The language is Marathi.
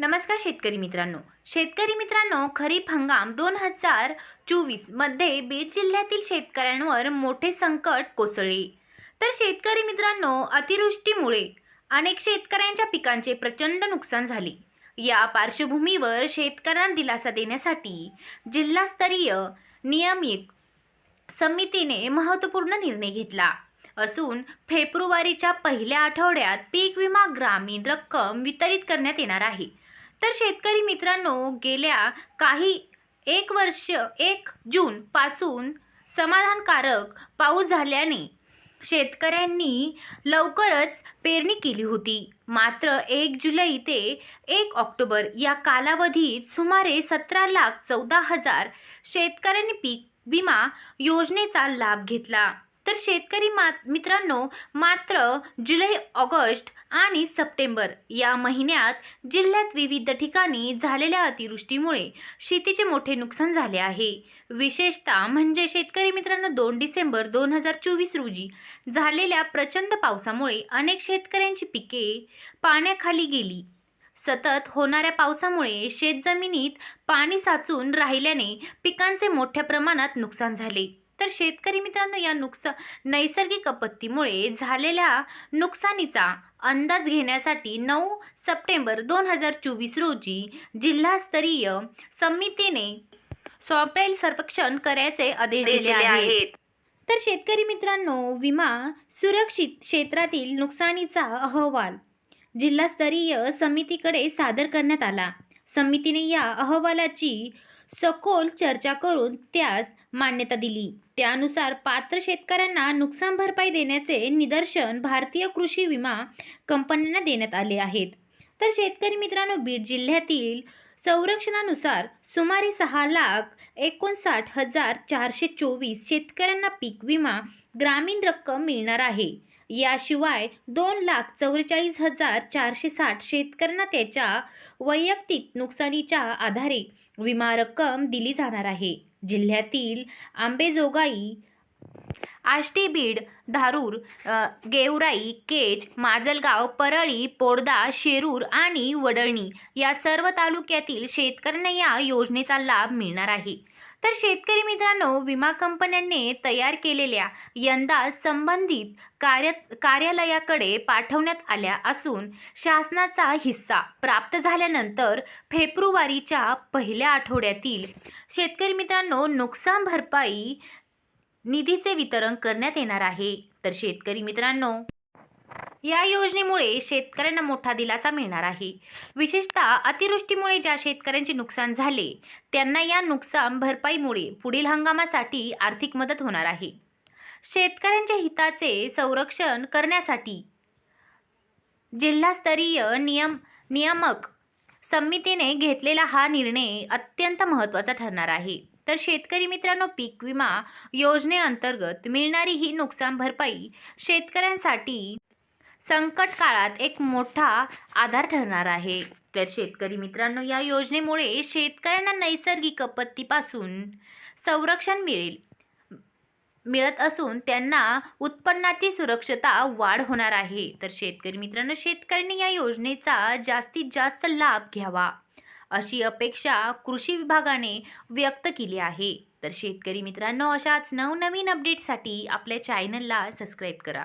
नमस्कार शेतकरी मित्रांनो. शेतकरी मित्रांनो खरीप हंगाम दोन हजार चोवीसमध्ये बीड जिल्ह्यातील शेतकऱ्यांवर मोठे संकट कोसळले. तर शेतकरी मित्रांनो अतिवृष्टीमुळे अनेक शेतकऱ्यांच्या पिकांचे प्रचंड नुकसान झाले. या पार्श्वभूमीवर शेतकऱ्यांना दिलासा देण्यासाठी जिल्हास्तरीय नियमित समितीने महत्त्वपूर्ण निर्णय घेतला. असून फेब्रुवारीच्या पहिल्या आठवड्यात पीक विमा ग्रामीण रक्कम वितरित करण्यात येणार आहे. तर शेतकरी मित्रांनो गेल्या काही एक वर्ष एक जून पासून समाधानकारक पाऊस झाल्याने शेतकऱ्यांनी लवकरच पेरणी केली होती. मात्र एक जुलै ते एक ऑक्टोबर या कालावधीत सुमारे सतरा लाख चौदा हजार शेतकऱ्यांनी पीक विमा योजनेचा लाभ घेतला. तर शेतकरी मा मित्रांनो मात्र जुलै ऑगस्ट आणि सप्टेंबर या महिन्यात जिल्ह्यात विविध ठिकाणी झालेल्या अतिवृष्टीमुळे शेतीचे मोठे नुकसान झाले आहे. विशेषतः म्हणजे शेतकरी मित्रांनो दोन डिसेंबर दोन हजार चोवीस रोजी झालेल्या प्रचंड पावसामुळे अनेक शेतकऱ्यांची पिके पाण्याखाली गेली. सतत होणाऱ्या पावसामुळे शेतजमिनीत पाणी साचून राहिल्याने पिकांचे मोठ्या प्रमाणात नुकसान झाले. तर शेतकरी मित्रांनो या नुकसान नैसर्गिक आपत्तीमुळे झालेल्या नुकसानीचा अंदाज घेण्यासाठी नऊ सप्टेंबर दोन हजार चोवीस रोजी जिल्हास्तरीय समितीने सॉफ्टवेअर सर्वेक्षण करायचे आदेश दिले आहेत. तर शेतकरी मित्रांनो विमा सुरक्षित क्षेत्रातील नुकसानीचा अहवाल जिल्हास्तरीय समितीकडे सादर करण्यात आला. समितीने या अहवालाची सखोल चर्चा करून त्यास मान्यता दिली. त्यानुसार पात्र शेतकऱ्यांना नुकसान भरपाई देण्याचे निदर्शन भारतीय कृषी विमा कंपन्यांना देण्यात आले आहेत. तर शेतकरी मित्रांनो बीड जिल्ह्यातील संरक्षणानुसार सुमारे सहा लाख एकोणसाठ हजार चारशे चोवीस शेतकऱ्यांना पीक विमा ग्रामीण रक्कम मिळणार आहे. याशिवाय दोन लाख चौवेचाळीस हजार चारशे साठ शेतकऱ्यांना त्याच्या वैयक्तिक नुकसानीच्या आधारे विमा रक्कम दिली जाणार आहे. जिल्ह्यातील आंबेजोगाई आष्टी बीड धारूर गेवराई केज माजलगाव परळी पोडदा शेरूर आणि वडळणी या सर्व तालुक्यातील शेतकऱ्यांना या योजनेचा लाभ मिळणार आहे. तर शेतकरी मित्रांनो विमा कंपन्यांनी तयार केलेल्या यंदा संबंधित कार्य कार्यालयाकडे पाठवण्यात आल्या असून शासनाचा हिस्सा प्राप्त झाल्यानंतर फेब्रुवारीच्या पहिल्या आठवड्यातील शेतकरी मित्रांनो नुकसान भरपाई निधीचे वितरण करण्यात येणार आहे. तर शेतकरी मित्रांनो या योजनेमुळे शेतकऱ्यांना मोठा दिलासा मिळणार आहे. विशेषतः अतिवृष्टीमुळे ज्या शेतकऱ्यांचे नुकसान झाले त्यांना या नुकसान भरपाईमुळे पुढील हंगामासाठी आर्थिक मदत होणार आहे. शेतकऱ्यांच्या हिताचे संरक्षण करण्यासाठी जिल्हास्तरीय नियम नियामक समितीने घेतलेला हा निर्णय अत्यंत महत्त्वाचा ठरणार आहे. तर शेतकरी मित्रांनो पीक विमा योजनेअंतर्गत मिळणारी ही नुकसान भरपाई शेतकऱ्यांसाठी संकट काळात एक मोठा आधार ठरणार आहे. तर शेतकरी मित्रांनो या योजनेमुळे शेतकऱ्यांना नैसर्गिक आपत्तीपासून संरक्षण मिळेल. मिळत असून त्यांना उत्पन्नाची सुरक्षता वाढ होणार आहे. तर शेतकरी मित्रांनो शेतकऱ्यांनी या योजनेचा जास्तीत जास्त लाभ घ्यावा अशी अपेक्षा कृषी विभागाने व्यक्त केली आहे. तर शेतकरी मित्रांनो अशाच नवनवीन अपडेटसाठी आपल्या चॅनलला सबस्क्राईब करा.